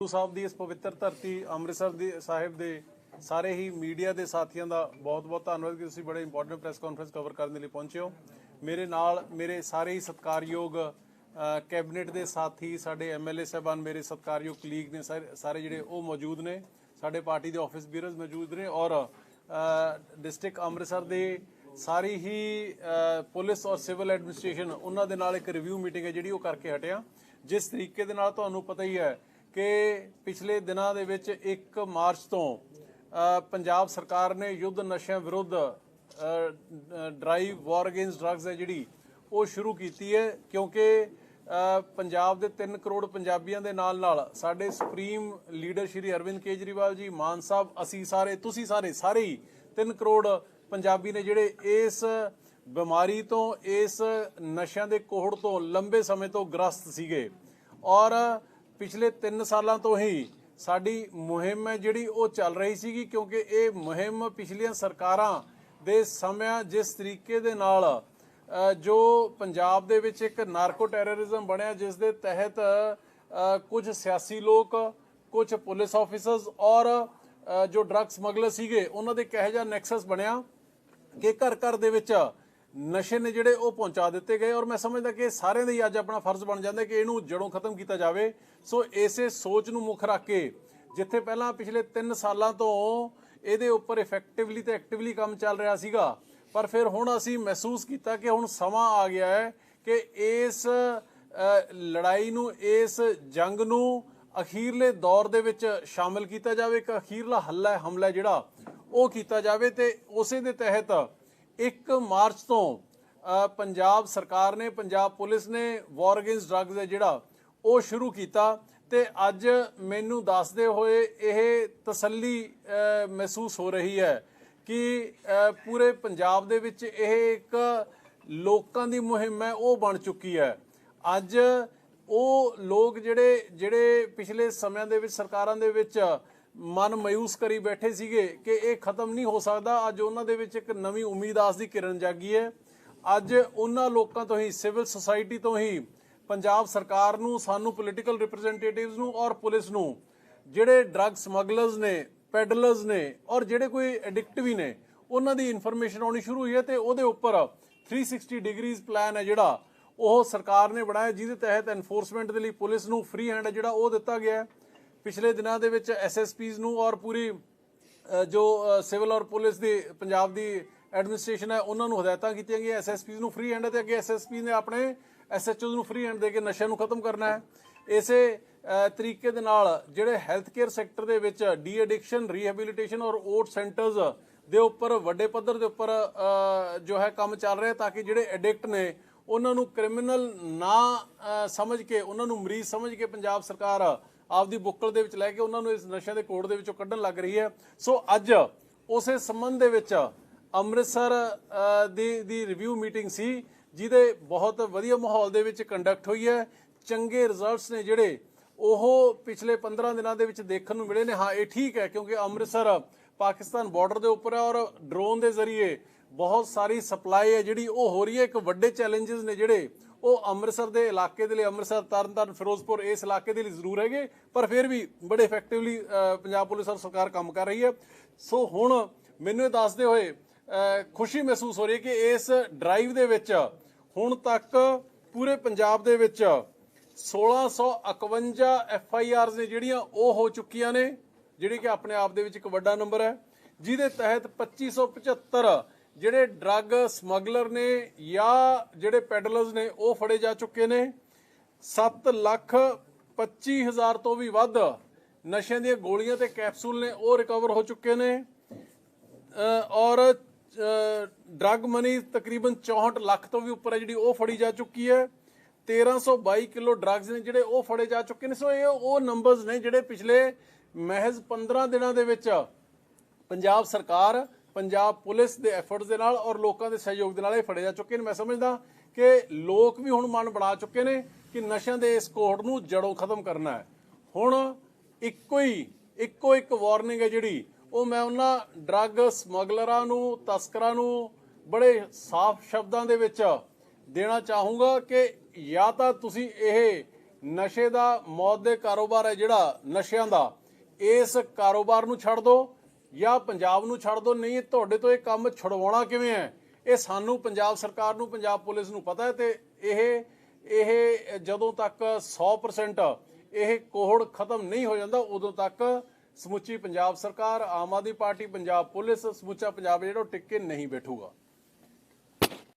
ਗੁਰੂ ਸਾਹਿਬ ਦੀ ਇਸ ਪਵਿੱਤਰ ਧਰਤੀ, ਅੰਮ੍ਰਿਤਸਰ ਦੇ ਸਾਹਿਬ ਦੇ ਸਾਰੇ ਹੀ ਮੀਡੀਆ ਦੇ ਸਾਥੀਆਂ ਦਾ ਬਹੁਤ-ਬਹੁਤ ਧੰਨਵਾਦ ਕਿ ਤੁਸੀਂ ਬੜੇ ਇੰਪੋਰਟੈਂਟ ਪ੍ਰੈਸ ਕਾਨਫਰੰਸ ਕਵਰ ਕਰਨ ਦੇ ਲਈ ਪਹੁੰਚੇ ਹੋ। ਮੇਰੇ ਨਾਲ ਮੇਰੇ ਸਾਰੇ ਹੀ ਸਤਿਕਾਰਯੋਗ ਕੈਬਨਿਟ ਦੇ ਸਾਥੀ, ਸਾਡੇ ਐਮਐਲਏ ਸਾਹਿਬਾਨ, ਮੇਰੇ ਸਤਿਕਾਰਯੋਗ ਕਲੀਗ ਨੇ ਸਾਰੇ- ਸਾਰੇ ਜਿਹੜੇ ਉਹ ਮੌਜੂਦ ਨੇ। ਸਾਡੇ ਪਾਰਟੀ ਦੇ ਆਫਿਸ ਬੀਅਰਸ ਮੌਜੂਦ ਨੇ ਔਰ ਡਿਸਟ੍ਰਿਕਟ ਅੰਮ੍ਰਿਤਸਰ ਦੇ ਸਾਰੀ ਹੀ ਪੁਲਿਸ ਔਰ ਸਿਵਲ ਐਡਮਿਨਿਸਟ੍ਰੇਸ਼ਨ ਉਹਨਾਂ ਦੇ ਨਾਲ ਇੱਕ ਰਿਵਿਊ ਮੀਟਿੰਗ ਹੈ ਜਿਹੜੀ ਉਹ ਕਰਕੇ ਹਟਿਆ ਜਿਸ ਤਰੀਕੇ ਦੇ ਨਾਲ ਤੁਹਾਨੂੰ ਪਤਾ ਹੀ ਹੈ ਕਿ ਪਿਛਲੇ ਦਿਨਾਂ ਦੇ ਵਿੱਚ 1 ਮਾਰਚ ਤੋਂ ਪੰਜਾਬ ਸਰਕਾਰ ਨੇ ਯੁੱਧ ਨਸ਼ਿਆਂ ਵਿਰੁੱਧ ਡਰਾਈਵ ਵਾਰ ਅਗੇਂਸਟ ਡਰੱਗਸ ਹੈ ਜਿਹੜੀ, ਉਹ ਸ਼ੁਰੂ ਕੀਤੀ ਹੈ ਕਿਉਂਕਿ ਪੰਜਾਬ ਦੇ 3 ਕਰੋੜ ਪੰਜਾਬੀਆਂ ਦੇ ਨਾਲ ਨਾਲ ਸਾਡੇ ਸੁਪਰੀਮ ਲੀਡਰ ਸ਼੍ਰੀ ਅਰਵਿੰਦ ਕੇਜਰੀਵਾਲ ਜੀ, ਮਾਨ ਸਾਹਿਬ, ਅਸੀਂ ਸਾਰੇ, ਤੁਸੀਂ ਸਾਰੇ ਸਾਰੇ ਹੀ 3 ਕਰੋੜ ਪੰਜਾਬੀ ਨੇ ਜਿਹੜੇ ਇਸ ਬਿਮਾਰੀ ਤੋਂ, ਇਸ ਨਸ਼ਿਆਂ ਦੇ ਕੋਹੜ ਤੋਂ ਲੰਬੇ ਸਮੇਂ ਤੋਂ ਗ੍ਰਸਤ ਸੀਗੇ। ਔਰ ਪਿਛਲੇ 3 ਸਾਲਾਂ ਤੋਂ ਹੀ ਸਾਡੀ ਮੁਹਿੰਮ ਹੈ ਜਿਹੜੀ ਉਹ ਚੱਲ ਰਹੀ ਸੀਗੀ ਕਿਉਂਕਿ ਇਹ ਮੁਹਿੰਮ ਪਿਛਲੀਆਂ ਸਰਕਾਰਾਂ ਦੇ ਸਮਿਆਂ ਜਿਸ ਤਰੀਕੇ ਦੇ ਨਾਲ ਜੋ ਪੰਜਾਬ ਦੇ ਵਿੱਚ ਇੱਕ ਨਾਰਕੋ ਟੈਰਰਿਜ਼ਮ ਬਣਿਆ ਜਿਸ ਦੇ ਤਹਿਤ ਅ, ਕੁਝ ਸਿਆਸੀ ਲੋਕ ਕੁਝ ਪੁਲਿਸ ਆਫੀਸਰਸ ਔਰ ਜੋ ਡਰੱਗ ਸਮਗਲਰ ਸੀਗੇ ਉਹਨਾਂ ਦੇ ਕਿਹੋ ਜਿਹਾ ਨੈਕਸਸ ਬਣਿਆ ਕਿ ਘਰ ਘਰ ਦੇ ਵਿੱਚ ਨਸ਼ੇ ਨੇ ਜਿਹੜੇ ਉਹ ਪਹੁੰਚਾ ਦਿੱਤੇ ਗਏ ਔਰ ਮੈਂ ਸਮਝਦਾ ਕਿ ਸਾਰਿਆਂ ਦਾ ਹੀ ਅੱਜ ਆਪਣਾ ਫਰਜ਼ ਬਣ ਜਾਂਦਾ ਕਿ ਇਹਨੂੰ ਜੜੋਂ ਖਤਮ ਕੀਤਾ ਜਾਵੇ। ਸੋ ਇਸੇ ਸੋਚ ਨੂੰ ਮੁੱਖ ਰੱਖ ਕੇ ਜਿੱਥੇ ਪਹਿਲਾਂ ਪਿਛਲੇ 3 ਸਾਲਾਂ ਤੋਂ ਇਹਦੇ ਉੱਪਰ ਇਫੈਕਟਿਵਲੀ ਤੇ ਐਕਟਿਵਲੀ ਕੰਮ ਚੱਲ ਰਿਹਾ ਸੀਗਾ, ਪਰ ਫਿਰ ਹੁਣ ਅਸੀਂ ਮਹਿਸੂਸ ਕੀਤਾ ਕਿ ਹੁਣ ਸਮਾਂ ਆ ਗਿਆ ਹੈ ਕਿ ਇਸ ਲੜਾਈ ਨੂੰ, ਇਸ ਜੰਗ ਨੂੰ ਅਖੀਰਲੇ ਦੌਰ ਦੇ ਵਿੱਚ ਸ਼ਾਮਿਲ ਕੀਤਾ ਜਾਵੇ। ਇੱਕ ਅਖੀਰਲਾ ਹੱਲਾ, ਹਮਲਾ ਜਿਹੜਾ ਉਹ ਕੀਤਾ ਜਾਵੇ ਤੇ ਉਸੇ ਦੇ ਤਹਿਤ 1 ਮਾਰਚ ਤੋਂ ਪੰਜਾਬ ਸਰਕਾਰ ਨੇ, ਪੰਜਾਬ ਪੁਲਿਸ ਨੇ ਵਾਰ ਅਗੇਂਸਟ ਡਰੱਗਸ ਹੈ ਜਿਹੜਾ ਉਹ ਸ਼ੁਰੂ ਕੀਤਾ ਤੇ ਅੱਜ ਮੈਨੂੰ ਦੱਸਦੇ ਹੋਏ ਇਹ ਤਸੱਲੀ ਮਹਿਸੂਸ ਹੋ ਰਹੀ ਹੈ ਕਿ ਪੂਰੇ ਪੰਜਾਬ ਦੇ ਵਿੱਚ ਇਹ ਇੱਕ ਲੋਕਾਂ ਦੀ ਮੁਹਿੰਮ ਹੈ, ਉਹ ਬਣ ਚੁੱਕੀ ਹੈ। ਅੱਜ ਉਹ ਲੋਕ ਜਿਹੜੇ ਜਿਹੜੇ ਪਿਛਲੇ ਸਮਿਆਂ ਦੇ ਵਿੱਚ, ਸਰਕਾਰਾਂ ਦੇ ਵਿੱਚ ਮਨ ਮਾਯੂਸ ਕਰੀ ਬੈਠੇ ਸੀਗੇ ਕਿ ਇਹ ਖਤਮ ਨਹੀਂ ਹੋ ਸਕਦਾ। ਅੱਜ ਉਹਨਾਂ ਦੇ ਵਿੱਚ ਇੱਕ ਨਵੀਂ ਉਮੀਦ ਆਸ ਦੀ ਕਿਰਨ ਜਾਗੀ ਹੈ। ਅੱਜ ਉਹਨਾਂ ਲੋਕਾਂ ਤੋਂ ਹੀ, ਸਿਵਲ ਸੁਸਾਇਟੀ ਤੋਂ ਹੀ, ਪੰਜਾਬ ਸਰਕਾਰ ਨੂੰ, ਸਾਨੂੰ ਪੋਲੀਟੀਕਲ ਰਿਪਰੈਜ਼ੈਂਟੇਟਿਵਸ ਨੂੰ ਔਰ ਪੁਲਿਸ ਨੂੰ, ਜਿਹੜੇ ਡਰੱਗ ਸਮਗਲਰਸ ਨੇ ਪੈਡਲਰਸ ਨੇ ਔਰ ਜਿਹੜੇ ਕੋਈ ਐਡਿਕਟ ਵੀ ਨੇ, ਉਹਨਾਂ ਦੀ ਇਨਫੋਰਮੇਸ਼ਨ ਆਉਣੀ ਸ਼ੁਰੂ ਹੋਈ ਹੈ ਤੇ ਉਹਦੇ ਉੱਪਰ 360 ਡਿਗਰੀਜ਼ ਪਲਾਨ ਹੈ ਜਿਹੜਾ, ਉਹ ਸਰਕਾਰ ਨੇ ਬਣਾਇਆ, ਜਿਹਦੇ ਤਹਿਤ ਐਨਫੋਰਸਮੈਂਟ ਦੇ ਲਈ ਪੁਲਿਸ ਨੂੰ ਫ੍ਰੀ ਹੈਂਡ ਹੈ ਜਿਹੜਾ, ਉਹ ਦਿੱਤਾ ਗਿਆ ਹੈ। ਪਿਛਲੇ ਦਿਨਾਂ ਦੇ ਵਿੱਚ ਐਸਐਸਪੀਜ਼ ਨੂੰ ਔਰ ਪੂਰੀ ਜੋ ਸਿਵਲ ਔਰ ਪੁਲਿਸ ਦੀ, ਪੰਜਾਬ ਦੀ ਐਡਮਿਨਿਸਟ੍ਰੇਸ਼ਨ ਹੈ, ਉਹਨਾਂ ਨੂੰ ਹਦਾਇਤਾਂ ਕੀਤੀਆਂ ਗਈਆਂ। ਐਸਐਸਪੀਜ਼ ਨੂੰ ਫ੍ਰੀ ਹੈਂਡ ਤੇ ਅੱਗੇ ਐਸਐਸਪੀ ਨੇ ਆਪਣੇ ਐਸਐਚਓਜ਼ ਨੂੰ ਫ੍ਰੀ ਹੈਂਡ ਦੇ ਕੇ ਨਸ਼ਿਆਂ ਨੂੰ ਖਤਮ ਕਰਨਾ ਹੈ। ਇਸੇ ਤਰੀਕੇ ਦੇ ਨਾਲ ਜਿਹੜੇ ਹੈਲਥ ਕੇਅਰ ਸੈਕਟਰ ਦੇ ਵਿੱਚ ਡੀ ਐਡਿਕਸ਼ਨ ਰੀਹੈਬਿਲਿਟੇਸ਼ਨ ਔਰ ਓਟ ਸੈਂਟਰਸ ਦੇ ਉੱਪਰ, ਵੱਡੇ ਪੱਧਰ ਦੇ ਉੱਪਰ ਜੋ ਹੈ ਕੰਮ ਚੱਲ ਰਿਹਾ ਤਾਂ ਕਿ ਜਿਹੜੇ ਐਡਿਕਟ ਨੇ, ਉਹਨਾਂ ਨੂੰ ਕ੍ਰਿਮੀਨਲ ਨਾ ਸਮਝ ਕੇ, ਉਹਨਾਂ ਨੂੰ ਮਰੀਜ਼ ਸਮਝ ਕੇ ਪੰਜਾਬ ਸਰਕਾਰ ਆਪਦੀ ਬੁੱਕਲ ਦੇ ਵਿੱਚ ਲੈ ਕੇ ਉਹਨਾਂ ਨੂੰ ਇਸ ਨਸ਼ਿਆਂ ਦੇ ਕੋੜ ਦੇ ਵਿੱਚੋਂ ਕੱਢਣ ਲੱਗ ਰਹੀ ਹੈ। ਸੋ ਅੱਜ ਉਸੇ ਸੰਬੰਧ ਦੇ ਵਿੱਚ ਅੰਮ੍ਰਿਤਸਰ ਦੀ ਦੀ ਰਿਵਿਊ ਮੀਟਿੰਗ ਸੀ, ਜਿਹਦੇ ਬਹੁਤ ਵਧੀਆ ਮਾਹੌਲ ਦੇ ਵਿੱਚ ਕੰਡਕਟ ਹੋਈ ਹੈ। ਚੰਗੇ ਰਿਜ਼ਲਟਸ ਨੇ ਜਿਹੜੇ, ਉਹ ਪਿਛਲੇ 15 ਦਿਨਾਂ ਦੇ ਵਿੱਚ ਦੇਖਣ ਨੂੰ ਮਿਲੇ ਨੇ। ਹਾਂ, ਇਹ ਠੀਕ ਹੈ, ਕਿਉਂਕਿ ਅੰਮ੍ਰਿਤਸਰ ਪਾਕਿਸਤਾਨ ਬਾਰਡਰ ਦੇ ਉੱਪਰ ਹੈ ਔਰ ਡਰੋਨ ਦੇ ਜ਼ਰੀਏ ਬਹੁਤ ਸਾਰੀ ਸਪਲਾਈ ਹੈ ਜਿਹੜੀ ਉਹ ਹੋ ਰਹੀ ਹੈ। ਇੱਕ ਵੱਡੇ ਚੈਲੰਜਸ ਨੇ ਜਿਹੜੇ ਉਹ ਅੰਮ੍ਰਿਤਸਰ ਦੇ ਇਲਾਕੇ ਦੇ ਲਈ, ਅੰਮ੍ਰਿਤਸਰ, ਤਰਨਤਾਰਨ, ਫਿਰੋਜ਼ਪੁਰ ਇਸ ਇਲਾਕੇ ਦੇ ਲਈ ਜ਼ਰੂਰ ਹੈਗੇ, ਪਰ ਫਿਰ ਵੀ ਬੜੇ ਇਫੈਕਟਿਵਲੀ ਪੰਜਾਬ ਪੁਲਿਸ ਔਰ ਸਰਕਾਰ ਕੰਮ ਕਰ ਰਹੀ ਹੈ। ਸੋ ਹੁਣ ਮੈਨੂੰ ਇਹ ਦੱਸਦੇ ਹੋਏ ਖੁਸ਼ੀ ਮਹਿਸੂਸ ਹੋ ਰਹੀ ਹੈ ਕਿ ਇਸ ਡਰਾਈਵ ਦੇ ਵਿੱਚ ਹੁਣ ਤੱਕ ਪੂਰੇ ਪੰਜਾਬ ਦੇ ਵਿੱਚ 1651 ਐਫ ਆਈ ਆਰਸ ਨੇ ਜਿਹੜੀਆਂ ਉਹ ਹੋ ਚੁੱਕੀਆਂ ਨੇ, ਜਿਹੜੀ ਕਿ ਆਪਣੇ ਆਪ ਦੇ ਵਿੱਚ ਇੱਕ ਵੱਡਾ ਨੰਬਰ ਹੈ, ਜਿਹਦੇ ਤਹਿਤ 2575 ਜਿਹੜੇ ਡਰੱਗ ਸਮਗਲਰ ਨੇ ਜਾਂ ਜਿਹੜੇ ਪੈਡਲਰਸ ਨੇ, ਉਹ ਫੜੇ ਜਾ ਚੁੱਕੇ ਨੇ। 7 ਲੱਖ 25 ਹਜ਼ਾਰ ਤੋਂ ਵੀ ਵੱਧ ਨਸ਼ਿਆਂ ਦੀਆਂ ਗੋਲੀਆਂ ਤੇ ਕੈਪਸੂਲ ਨੇ, ਉਹ ਰਿਕਵਰ ਹੋ ਚੁੱਕੇ ਨੇ। ਔਰ ਡਰੱਗ ਮਨੀ ਤਕਰੀਬਨ 64 ਲੱਖ ਤੋਂ ਵੀ ਉੱਪਰ ਹੈ, ਜਿਹੜੀ ਉਹ ਫੜੀ ਜਾ ਚੁੱਕੀ ਹੈ। 1322 ਕਿਲੋ ਡਰੱਗਸ ਨੇ ਜਿਹੜੇ ਉਹ ਫੜੇ ਜਾ ਚੁੱਕੇ ਨੇ। ਸੋ ਇਹ ਉਹ ਨੰਬਰਸ ਨੇ ਜਿਹੜੇ ਪਿਛਲੇ ਮਹਿਜ਼ 15 ਦਿਨਾਂ ਦੇ ਵਿੱਚ ਪੰਜਾਬ ਸਰਕਾਰ ਪੰਜਾਬ ਪੁਲਿਸ ਦੇ ਐਫਰਟਸ ਦੇ ਨਾਲ ਔਰ ਲੋਕਾਂ ਦੇ ਸਹਿਯੋਗ ਦੇ ਨਾਲ ਇਹ ਫੜੇ ਜਾ ਚੁੱਕੇ ਨੇ ਮੈਂ ਸਮਝਦਾ ਕਿ ਲੋਕ ਵੀ ਹੁਣ ਮਨ ਬਣਾ ਚੁੱਕੇ ਨੇ ਕਿ ਨਸ਼ਿਆਂ ਦੇ ਇਸ ਕੋਹੜ ਨੂੰ ਜੜੋਂ ਖਤਮ ਕਰਨਾ ਹੈ। ਹੁਣ ਇੱਕੋ ਹੀ, ਇੱਕੋ ਇੱਕ ਵਾਰਨਿੰਗ ਹੈ ਜਿਹੜੀ, ਉਹ ਮੈਂ ਉਹਨਾਂ ਡਰੱਗ ਸਮਗਲਰਾਂ ਨੂੰ, ਤਸਕਰਾਂ ਨੂੰ ਬੜੇ ਸਾਫ਼ ਸ਼ਬਦਾਂ ਦੇ ਵਿੱਚ ਦੇਣਾ ਚਾਹੂੰਗਾ ਕਿ ਜਾਂ ਤਾਂ ਤੁਸੀਂ ਇਹ ਨਸ਼ੇ ਦਾ ਮੌਤ ਦੇ ਕਾਰੋਬਾਰ ਹੈ ਜਿਹੜਾ ਨਸ਼ਿਆਂ ਦਾ, ਇਸ ਕਾਰੋਬਾਰ ਨੂੰ ਛੱਡ ਦਿਓ ਜਾਂ ਪੰਜਾਬ ਨੂੰ ਛੱਡ ਦਿਓ ਨਹੀਂ, ਤੁਹਾਡੇ ਤੋਂ ਇਹ ਕੰਮ ਛੁਡਵਾਉਣਾ ਕਿਵੇਂ ਹੈ? ਇਹ ਸਾਨੂੰ ਪੰਜਾਬ ਸਰਕਾਰ ਨੂੰ, ਪੰਜਾਬ ਪੁਲਿਸ ਨੂੰ ਪਤਾ ਹੈ ਤੇ ਇਹ ਇਹ ਜਦੋਂ ਤੱਕ 100% ਇਹ ਕੋਹੜ ਖਤਮ ਨਹੀਂ ਹੋ ਜਾਂਦਾ, ਉਦੋਂ ਤੱਕ ਸਮੁੱਚੀ ਪੰਜਾਬ ਸਰਕਾਰ, ਆਮ ਆਦਮੀ ਪਾਰਟੀ, ਪੰਜਾਬ ਪੁਲਿਸ, ਸਮੁੱਚਾ ਪੰਜਾਬ ਜਿਹੜਾ ਉਹ ਟਿੱਕ ਨਹੀਂ ਬੈਠੂਗਾ।